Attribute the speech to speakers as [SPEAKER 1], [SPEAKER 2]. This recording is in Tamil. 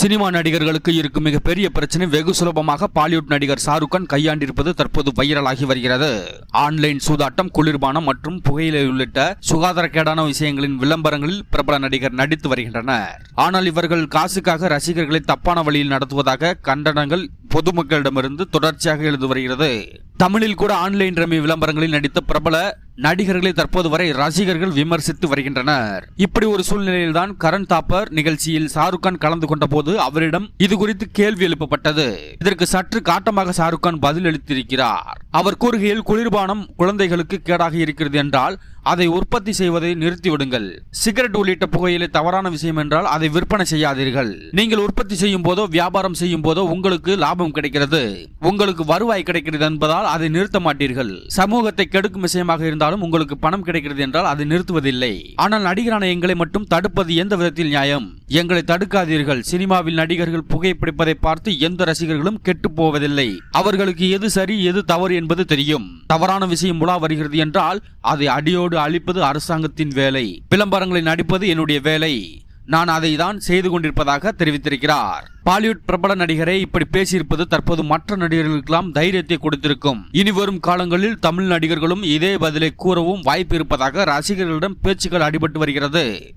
[SPEAKER 1] சினிமா நடிகர்களுக்கு இருக்கும் மிகப்பெரிய பிரச்சனை வெகு சுலபமாக பாலிவுட் நடிகர் ஷாருக் கான் கையாண்டிருப்பது தற்போது வைரலாகி வருகிறது. ஆன்லைன் சூதாட்டம் குளிர்பானம் மற்றும் புகையிலை உள்ளிட்ட சுகாதாரக்கேடான விஷயங்களின் விளம்பரங்களில் பிரபல நடிகர் நடித்து வருகின்றனர். ஆனால் இவர்கள் காசுக்காக ரசிகர்களை தப்பான வழியில் நடத்துவதாக கண்டனங்கள் பொதுமக்களிடமிருந்து தொடர்ச்சியாக எழுந்து வருகிறது. தமிழில் கூட ஆன்லைன் ரம்மி விளம்பரங்களில் நடித்த பிரபல நடிகர்களை தற்போது வரை ரசிகர்கள் விமர்சித்து வருகின்றனர். இப்படி ஒரு சூழ்நிலையில்தான் கரண் தாப்பர் நிகழ்ச்சியில் ஷாருக் கான் கலந்து கொண்ட போது அவரிடம் இது குறித்து கேள்வி எழுப்பப்பட்டது. இதற்கு சற்று காட்டமாக ஷாருக் கான் பதில் அளித்திருக்கிறார் அவர் கூறுகையில் குளிர்பானம் குழந்தைகளுக்கு கேடாக இருக்கிறது என்றால் அதை உற்பத்தி செய்வதை நிறுத்திவிடுங்கள். சிகரெட் உள்ளிட்ட புகையிலை தவறான விஷயம் என்றால் அதை விற்பனை செய்யாதீர்கள். நீங்கள் உற்பத்தி செய்யும் போதோ வியாபாரம் செய்யும் போதோ உங்களுக்கு லாபம் கிடைக்கிறது. உங்களுக்கு வருவாய் கிடைக்கிறது என்பதால் அதை நிறுத்த மாட்டீர்கள். சமூகத்தை கெடுக்கும் விஷயமாக இருந்தாலும் உங்களுக்கு பணம் கிடைக்கிறது என்றால் அதை நிறுத்துவதில்லை. ஆனால் நடிகரான எங்களை மட்டும் தடுப்பது எந்த விதத்தில் நியாயம்? எங்களை தடுக்காதீர்கள். சினிமாவில் நடிகர்கள் புகைப்பிடிப்பதை பார்த்து எந்த ரசிகர்களும் கெட்டு போவதில்லை. அவர்களுக்கு எது சரி எது தவறு என்பது தெரியும். தவறான விஷயம் உலா வருகிறது என்றால் அதை அடியோடு அழிப்பது அரசாங்கத்தின் வேலை. விளம்பரங்களை நடிப்பது என்னுடைய வேலை. நான் அதை தான் செய்து கொண்டிருப்பதாக தெரிவித்திருக்கிறார். பாலிவுட் பிரபல நடிகரை இப்படி பேசியிருப்பது தற்போது மற்ற நடிகர்களுக்கெல்லாம் தைரியத்தை கொடுத்திருக்கும். இனி வரும் காலங்களில் தமிழ் நடிகர்களும் இதே பதிலை கூறவும் வாய்ப்பு இருப்பதாக ரசிகர்களிடம் பேச்சுக்கள் அடிபட்டு வருகிறது.